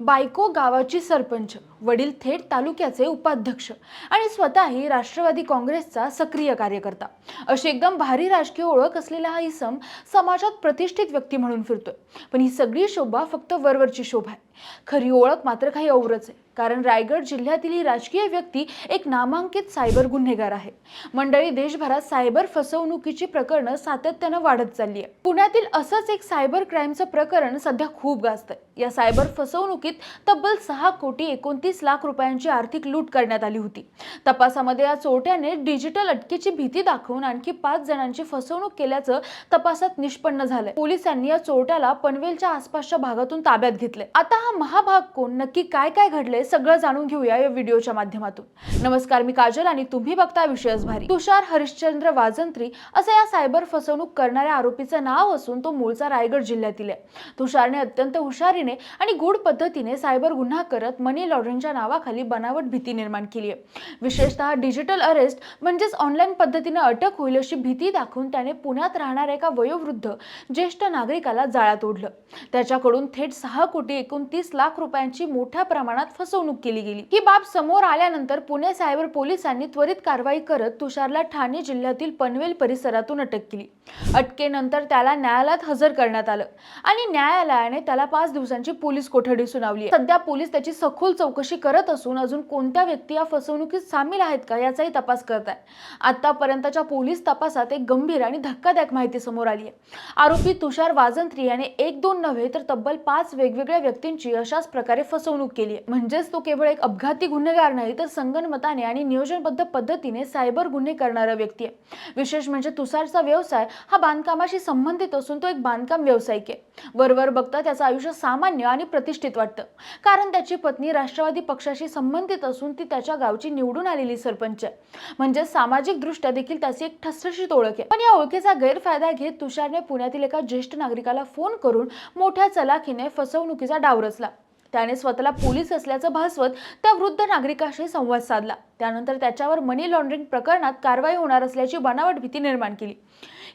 बायको गावाची सरपंच. वडील थेट तालुक्याचे उपाध्यक्ष आणि स्वतःही राष्ट्रवादी काँग्रेसचा सक्रिय कार्यकर्ता. अशी एकदम भारी राजकीय ओळख असलेला हा इसम समाजात प्रतिष्ठित व्यक्ती म्हणून फिरतोय. पण ही सगळी शोभा फक्त वरवरची शोभा आहे. खरी ओळख मात्र काही औरच आहे. कारण रायगड जिल्ह्यातील ही राजकीय व्यक्ती एक नामांकित सायबर गुन्हेगार आहे. मंडळी देशभरात सायबर फसवणुकीची प्रकरणं सातत्यानं वाढत चालली आहे पुण्यातील असंच एक सायबर क्राईमचं प्रकरण सध्या खूप गाजतंय. या सायबर फसवणुकीत तब्बल सहा कोटी एकोणतीस लाख रुपयांची आर्थिक लूट करण्यात आली होती. तपासामध्ये या चोरट्याने डिजिटल अटकेची भीती दाखवून आणखी पाच जणांची फसवणूक केल्याचं तपासात निष्पन्न झालंय. पोलिसांनी या चोरट्याला पनवेलच्या आसपासच्या भागातून ताब्यात घेतले आता हा महाभाग कोण नक्की काय काय घडलंय सगळं जाणून घेऊया या व्हिडिओच्या माध्यमातून. नमस्कार मी काजल आणि तुम्ही बघता विषयच भारी. तुषार हरिश्चंद्र वाजंत्री असं या सायबर फसवणूक करणाऱ्या आरोपीचं नाव असून तो मूळचा रायगड जिल्ह्यातील आहे. तुषारने अत्यंत हुशारीने आणि गूढ पद्धतीने सायबर गुन्हा करत मनी लॉन्ड्रिंगच्या नावाखाली बनावट भीती निर्माण केली आहे विशेषतः डिजिटल अरेस्ट म्हणजेच ऑनलाईन पद्धतीने अटक होईल अशी भीती दाखवून त्याने पुण्यात राहणाऱ्या एका वयोवृद्ध ज्येष्ठ नागरिकाला जाळ्यात ओढलं. त्याच्याकडून थेट सहा कोटी एकोणतीस लाख रुपयांची मोठ्या प्रमाणात फसवणूक केली गेली. ही बाब समोर आल्यानंतर पुणे सायबर पोलिसांनी त्वरित कारवाई करत तुषारला ठाणे जिल्ह्यातील पनवेल परिसरातून अटक केली. अटकेनंतर त्याला न्यायालयात हजर करण्यात आलं आणि न्यायालयाने त्याला पाच दिवसांची पोलीस कोठडी सुनावली. सध्या पोलीस त्याची सखोल चौकशी करत असून अजून कोणत्या व्यक्ती या फसवणुकीत सामील आहेत का याचाही तपास करत आहे आतापर्यंतच्या पोलीस तपासात एक गंभीर आणि धक्कादायक माहिती समोर आली आहे. आरोपी तुषार वाजंत्री याने एक दोन नव्हे तर तब्बल पाच वेगवेगळ्या व्यक्तींची अशाच प्रकारे फसवणूक केली आहे. म्हणजेच तो केवळ एक अपघाती गुन्हेगार नाही तर संगणमताने आणि नियोजनबद्ध पद्धतीने सायबर गुन्हे करणारा व्यक्ती आहे. विशेष म्हणजे तुषारचा व्यवसाय हा बांधकामाशी संबंधित असून तो एक बांधकाम व्यावसायिक आहे. वरवर बघता त्याचं आयुष्य सामान्य आणि प्रतिष्ठित वाटतं. कारण त्याची पत्नी राष्ट्रवादी पक्षाशी संबंधित असून ती त्याच्या गावची निवडून आलेली सरपंच. आहे म्हणजे सामाजिक दृष्ट्या देखील त्याची एक ठसठशीत ओळख आहे. पण या ओळखीचा गैरफायदा घेत तुषारने पुण्यातील एका ज्येष्ठ नागरिकाला फोन करून मोठ्या चलाखीने फसवणुकीचा डाव रचला. त्याने स्वतःला पोलीस असल्याचं भासवत त्या वृद्ध नागरिकाशी संवाद साधला. त्यानंतर त्याच्यावर मनी लॉन्ड्रिंग प्रकरणात कारवाई होणार असल्याची बनावट भीती निर्माण केली.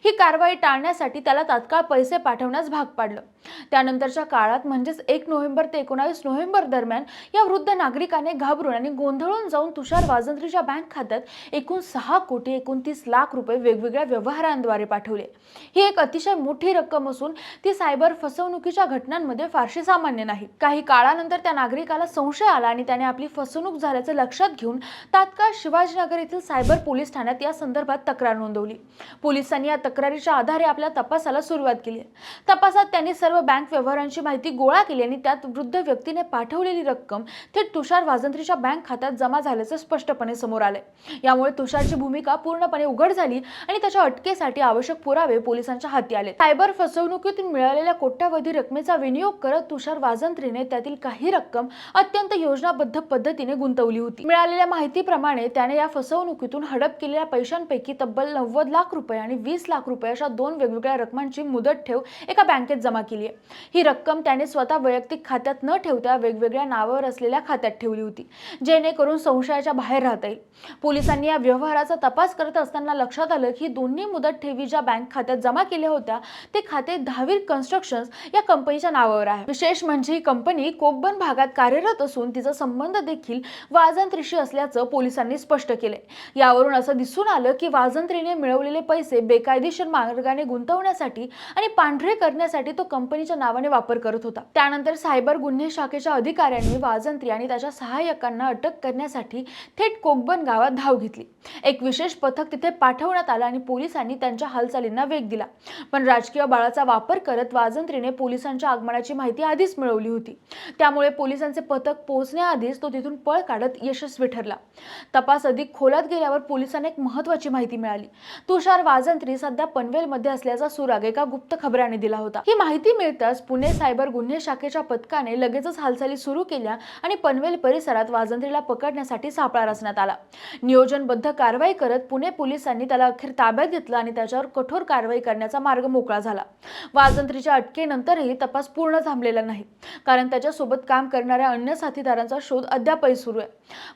ही कारवाई टाळण्यासाठी त्याला तात्काळ पैसे पाठवण्यास भाग पाडलं. त्यानंतरच्या काळात म्हणजेच एक नोव्हेंबर ते एकोणावीस नोव्हेंबर दरम्यान या वृद्ध नागरिकाने घाबरून आणि गोंधळून जाऊन तुषार वाजंत्रीच्या बँक खात्यात एकूण सहा कोटी एकोणतीस लाख रुपये वेगवेगळ्या व्यवहारांद्वारे पाठवले. ही एक अतिशय मोठी रक्कम असून ती सायबर फसवणुकीच्या घटनांमध्ये फारशी सामान्य नाही. काही काळ काळानंतर त्या नागरिकाला संशय आला आणि त्याने आपली फसवणूक झाल्याचं लक्षात घेऊन तात्काळ शिवाजीनगर येथील सायबर पोलीस ठाण्यात या संदर्भात तक्रार नोंदवली. पोलिसांनी या तक्रारीच्या आधारे आपल्या तपासाला सुरुवात केली तपासात त्यांनी सर्व बँक व्यवहारांची माहिती गोळा केली आणि त्यात वृद्ध व्यक्तीने पाठवलेली रक्कम थेट तुषार वाजंत्रीच्या बँक खात्यात जमा झाल्याचं स्पष्टपणे समोर आलंय. यामुळे तुषारची भूमिका पूर्णपणे उघड झाली आणि त्याच्या अटकेसाठी आवश्यक पुरावे पोलिसांच्या हाती आले सायबर फसवणुकीतून मिळालेल्या कोट्यावधी रकमेचा विनियोग करत तुषार वाजंत्रीने त्यातील काही रक्कम अत्यंत योजनाबद्ध पद्धतीने गुंतवली होती. मिळालेल्या माहितीप्रमाणे त्याने या फसवणुकीतून हडप केलेल्या पैशांपैकी तब्बल नव्वद लाख रुपये आणि वीस लाख रुपये अशा दोन वेगवेगळ्या रकमांची मुदत ठेव एका बँकेत जमा केली आहे. ही रक्कम त्याने स्वतः वैयक्तिक खात्यात न ठेवता वेगवेगळ्या नावावर असलेल्या खात्यात ठेवली होती जेणेकरून संशयाच्या बाहेर राहता येईल. पोलिसांनी या व्यवहाराचा तपास करत असताना लक्षात आलं की दोन्ही मुदत ठेवी ज्या बँक खात्यात जमा केल्या होत्या ते खाते दहावीर कन्स्ट्रक्शन्स या कंपनीच्या नावावर आहे. विशेष म्हणजे ही कंपनी कोब्बन भागात कार्यरत असून तिचा संबंध देखील वाजंत्रीशी असल्याचं पोलिसांनी स्पष्ट केले यावरून असं दिसून आलं की वाजंत्रीने मिळवलेले पैसे बेकायदेशीर मार्गाने गुंतवण्यासाठी आणि पांढरे करण्यासाठी तो कंपनीच्या नावाने वापर करत होता. त्यानंतर सायबर गुन्हे शाखेच्या अधिकाऱ्यांनी वाजंत्री आणि त्याच्या सहाय्यकांना अटक करण्यासाठी थेट कोकबन गावात धाव घेतली. एक विशेष पथक तिथे पाठवण्यात आलं आणि पोलिसांनी त्यांच्या हालचालींना वेग दिला. पण राजकीय बाळाचा वापर करत वाजंत्रीने पोलिसांच्या आगमनाची माहिती आधीच मिळवली होती. त्यामुळे पोलिसांचे पथक पोहोचण्याआधीच तो तिथून पळ काढत यशस्वी ठरला. तपास अधिक खोलात गेल्यावर पोलिसांना एक महत्वाची माहिती मिळाली. तुषार वाजंत्री सध्या पनवेलमध्ये असल्याचा सुराग एका गुप्त खबराने दिला होता. ही माहिती मिळताच पुणे सायबर गुन्हे शाखेच्या पथकाने लगेचच हालचाली सुरू केल्या आणि पनवेल परिसरात वाजंत्रीला पकडण्यासाठी सापळा रचण्यात आला. नियोजनबद्ध कारवाई करत पुणे पोलिसांनी त्याला अखेर ताब्यात घेतलं आणि त्याच्यावर कठोर कारवाई करण्याचा मार्ग मोकळा झाला. वाजंत्रीच्या अटकेनंतरही तपास पूर्ण थांबलेला नाही. कारण त्याच्या सोबत काम करणाऱ्या अन्य साथीदारांचा शोध अद्यापही सुरू आहे.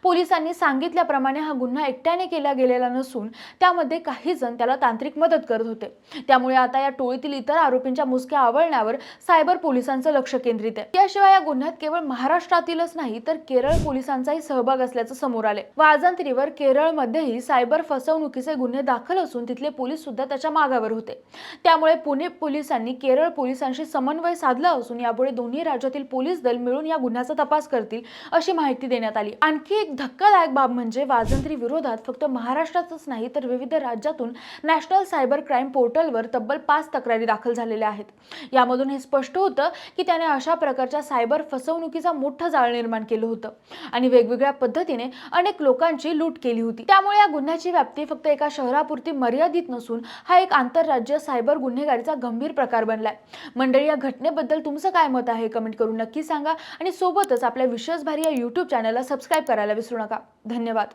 पोलिसांनी सांगितल्याप्रमाणे हा गुन्हा एकट्याने केला गेलेला नसून त्यामध्ये काही जण त्याला तांत्रिक मदत करत होते. त्यामुळे आता या टोळीतील इतर आरोपींच्या मुसक्या आवळण्यावर सायबर पोलिसांचं लक्ष केंद्रित आहे. याशिवाय या गुन्ह्यात केवळ महाराष्ट्रातीलच नाही तर केरळ पोलिसांचाही सहभाग असल्याचं समोर आले वाजंत्रीवर केरळमध्येही सायबर फसवणुकीचे गुन्हे दाखल असून तिथले पोलीस सुद्धा त्याच्या मागावर होते. त्यामुळे पुणे पोलिसांनी केरळ पोलिसांशी समन्वय साधला असून यापुढे दोन्ही राज्यातील पोलीस दल मिळून या गुन्ह्याचा तपास करतील अशी माहिती देण्यात आली. आणखी एक धक्कादायक बाब म्हणजे वाजंत्री विरोधात फक्त महाराष्ट्रातच नाही तर विविध राज्यातून नॅशनल सायबर क्राईम पोर्टलवर तब्बल पाच तक्रारी दाखल झालेल्या आहेत. यामधून हे स्पष्ट होतं की त्याने अशा प्रकारच्या सायबर फसवणुकीचा मोठं जाळ निर्माण केलं होतं आणि वेगवेगळ्या पद्धतीने अनेक लोकांची लूट केली होती. त्यामुळे या गुन्ह्याची व्याप्ती फक्त एका शहरापुरती मर्यादित नसून हा एक आंतरराज्य सायबर गुन्हेगारीचा गंभीर प्रकार बनलाय. मंडळी या घटनेबद्दल तुमचं काय मत आहे? कमेंट करून नक्की सांगा आणि सोबतच आपल्या विश्वासभारी या यूट्यूब चॅनलला सबस्क्राईब करायला विसरू नका. धन्यवाद.